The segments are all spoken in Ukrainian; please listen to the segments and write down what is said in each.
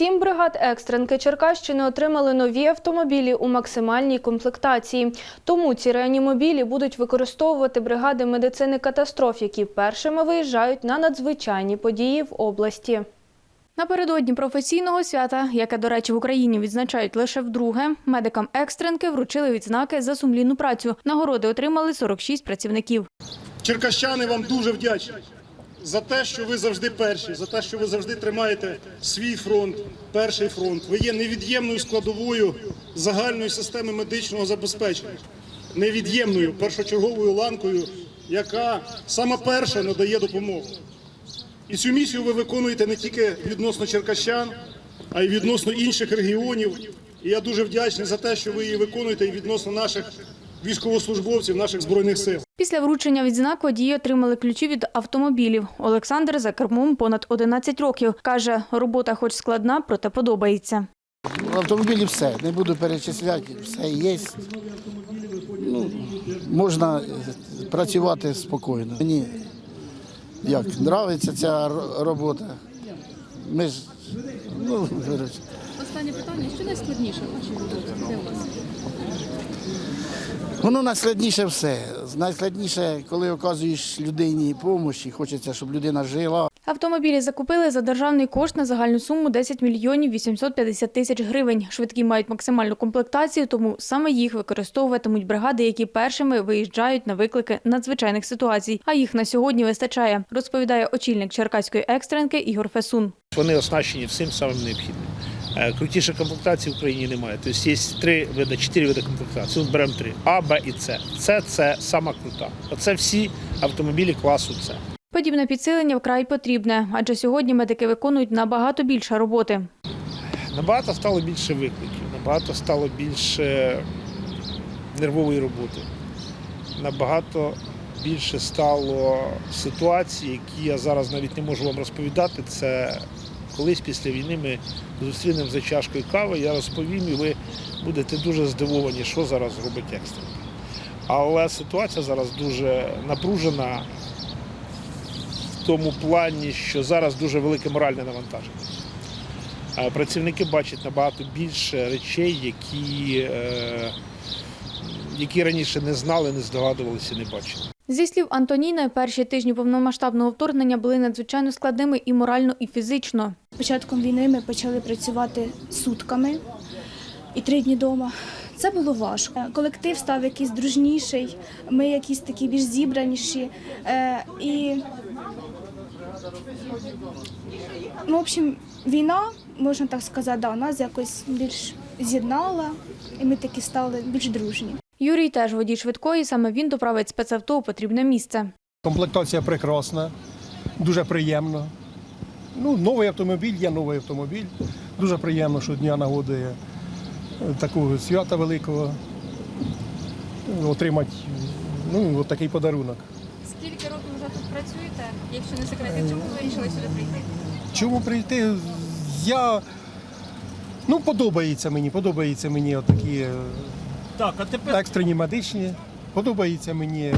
Сім бригад екстренки Черкащини отримали нові автомобілі у максимальній комплектації. Тому ці реанімобілі будуть використовувати бригади медицини катастроф, які першими виїжджають на надзвичайні події в області. Напередодні професійного свята, яке, до речі, в Україні відзначають лише вдруге, медикам екстренки вручили відзнаки за сумлінну працю. Нагороди отримали 46 працівників. Черкащани вам дуже вдячні за те, що ви завжди перші, за те, що ви завжди тримаєте свій фронт, перший фронт. Ви є невід'ємною складовою загальної системи медичного забезпечення, невід'ємною першочерговою ланкою, яка сама перша надає допомогу. І цю місію ви виконуєте не тільки відносно черкащан, а й відносно інших регіонів. І я дуже вдячний за те, що ви її виконуєте і відносно наших військовослужбовців, наших збройних сил. Після вручення відзнак водії отримали ключі від автомобілів. Олександр за кермом понад 11 років. Каже, робота хоч складна, проте подобається. В автомобілі все, не буду перечисляти, все є. Ну, можна працювати спокійно. Мені як подобається ця робота. Ми ж, ну, Останнє питання: що найскладніше у вас? Воно найскладніше все. Найскладніше, коли оказуєш людині допомогу, і хочеться, щоб людина жила. Автомобілі закупили за державний кошт на загальну суму 10 мільйонів 850 тисяч гривень. Швидкі мають максимальну комплектацію, тому саме їх використовуватимуть бригади, які першими виїжджають на виклики надзвичайних ситуацій. А їх на сьогодні вистачає, розповідає очільник Черкаської екстренки Ігор Фесун. Вони оснащені всім самим необхідним. Е, Крутіше комплектації в Україні немає. Тобто є три види, чотири види комплектації. Беремо три А, Б і С. С це сама крута. Оце всі автомобілі класу С. Подібне підсилення вкрай потрібне, адже сьогодні медики виконують набагато більше роботи. Набагато стало більше викликів, набагато стало більше нервової роботи. Набагато більше стало ситуацій, які я зараз навіть не можу вам розповідати. Це колись після війни ми зустрінемо за чашкою кави, я розповім, і ви будете дуже здивовані, що зараз робить екстренка. Але ситуація зараз дуже напружена в тому плані, що зараз дуже велике моральне навантаження. Е, Працівники бачать набагато більше речей, які, е, які раніше не знали, не здогадувалися, не бачили. Зі слів Антоніни, перші тижні повномасштабного вторгнення були надзвичайно складними і морально, і фізично. Початком війни ми почали працювати сутками і три дні вдома. Це було важко. Колектив став якийсь дружніший, ми якісь такі більш зібраніші. Е, І, ну, в общем, війна, можна так сказати, да, нас якось більш з'єднала, і ми такі стали більш дружні. Юрій теж водій швидкої, саме він доправить спецавто у потрібне місце. Комплектація прекрасна, дуже приємно. Ну, новий автомобіль є новий автомобіль. Дуже приємно, що дня нагоди е, такого свята великого е, отримати ну, от такий подарунок. Скільки років вже тут працюєте? Якщо не секрет, чому ви вирішили сюди прийти? Чому прийти? Я ну, подобається мені, подобається мені такі екстрені медичні, подобається мені, е,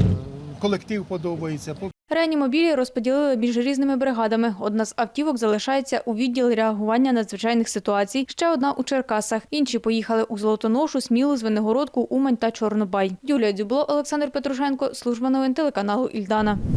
колектив подобається. Реанімобілі розподілили між різними бригадами. Одна з автівок залишається у відділі реагування надзвичайних ситуацій, ще одна у Черкасах. Інші поїхали у Золотоношу, Смілу, Звенигородку, Умань та Чорнобай. Юлія Дзюбло, Олександр Петрушенко, служба новин телеканалу Ільдана.